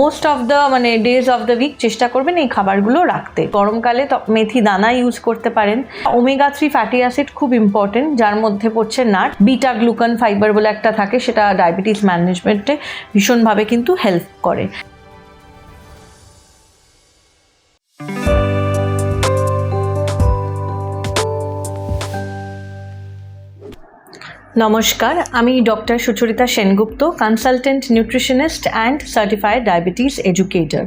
Most of the মানে days of the week চেষ্টা করবেন এই খাবারগুলো রাখতে। গরমকালে তো মেথি দানা ইউজ করতে পারেন। ওমেগা থ্রি ফ্যাটি অ্যাসিড খুব ইম্পর্টেন্ট যার মধ্যে পড়ছে নাট। বিটা গ্লুকান ফাইবার বলে একটা থাকে, সেটা ডায়াবেটিস ম্যানেজমেন্টে ভীষণভাবে কিন্তু হেল্প করে। নমস্কার আমি doctor Sucharita Sengupta consultant nutritionist and certified diabetes educator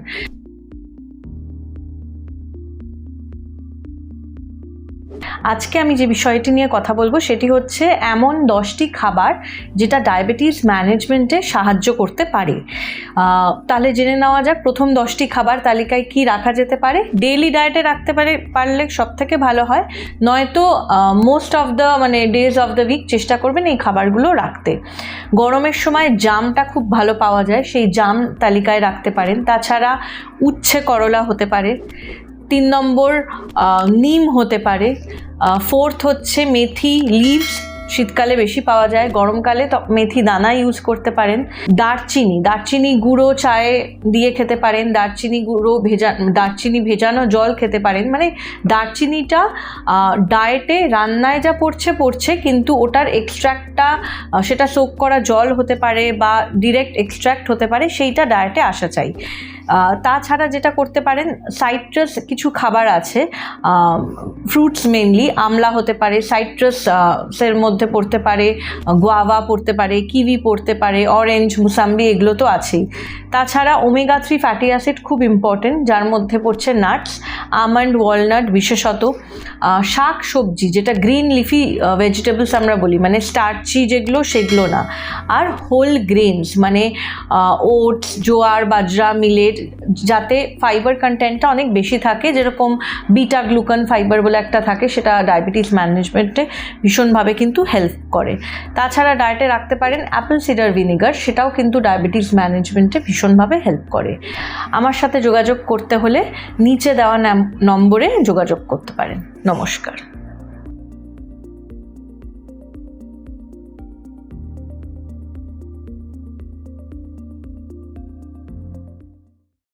আজকে আমি যে বিষয়টি নিয়ে কথা বলব সেটি হচ্ছে এমন দশটি খাবার যেটা ডায়াবেটিস ম্যানেজমেন্টে সাহায্য করতে পারে। তাহলে জেনে নেওয়া যাক প্রথম দশটি খাবার তালিকায় কি রাখা যেতে পারে? ডেইলি ডায়েটে রাখতে পারে, পারলে সব থেকে ভালো হয়। নয়তো মোস্ট অফ দ্য মানে ডেজ অফ দ্য উইক চেষ্টা করবেন এই খাবারগুলো রাখতে। গরমের সময় জামটা খুব ভালো পাওয়া যায়, সেই জাম তালিকায় রাখতে পারেন। তাছাড়া উচ্ছে করলা হতে পারে। তিন নম্বর নিম হতে পারে। ফোর্থ হচ্ছে মেথি লিভস শীতকালে বেশি পাওয়া যায়। গরমকালে মেথি দানা ইউজ করতে পারেন। দারচিনি দারচিনি গুঁড়ো চায়ে দিয়ে খেতে পারেন। দারচিনি গুঁড়ো ভেজা, দারচিনি ভেজানো জল খেতে পারেন। মানে দারচিনিটা ডায়েটে রান্নায় যা পড়ছে পড়ছে, কিন্তু ওটার এক্সট্র্যাক্টটা সেটা সোক করা জল হতে পারে বা ডিরেক্ট এক্সট্র্যাক্ট হতে পারে, সেইটা ডায়েটে আসা চাই। তাছাড়া যেটা করতে পারেন সাইট্রাস কিছু খাবার আছে। ফ্রুটস মেনলি আমলা হতে পারে সাইট্রাস এর মধ্যে পড়তে পারে গোয়াভা পড়তে পারে কিবি পড়তে পারে অরেঞ্জ মুসাম্বি এগুলো তো আছেই। তাছাড়া ওমেগা থ্রি ফ্যাটি অ্যাসিড খুব ইম্পর্টেন্ট যার মধ্যে পড়ছে নাটস আমন্ড ওয়ালনাট বিশেষত। শাক সবজি, যেটা গ্রিন লিফি ভেজিটেবলস আমরা বলি মানে স্টার্চি যেগুলো সেগুলো না। আর হোল গ্রেনস মানে ওটস জোয়ার, বাজরা মিলেট যাতে ফাইবার কন্টেন্টটা অনেক বেশি থাকে, যেরকম বিটা গ্লুকন ফাইবার বলে একটা থাকে, সেটা ডায়াবেটিস ম্যানেজমেন্টে ভীষণভাবে কিন্তু হেল্প করে। তাছাড়া ডায়েটে রাখতে পারেন অ্যাপেল সিডার ভিনিগার সেটাও কিন্তু ডায়াবেটিস ম্যানেজমেন্টে ভীষণভাবে হেল্প করে। আমার সাথে যোগাযোগ করতে হলে নিচে দেওয়া নাম- নম্বরে যোগাযোগ করতে পারেন। নমস্কার।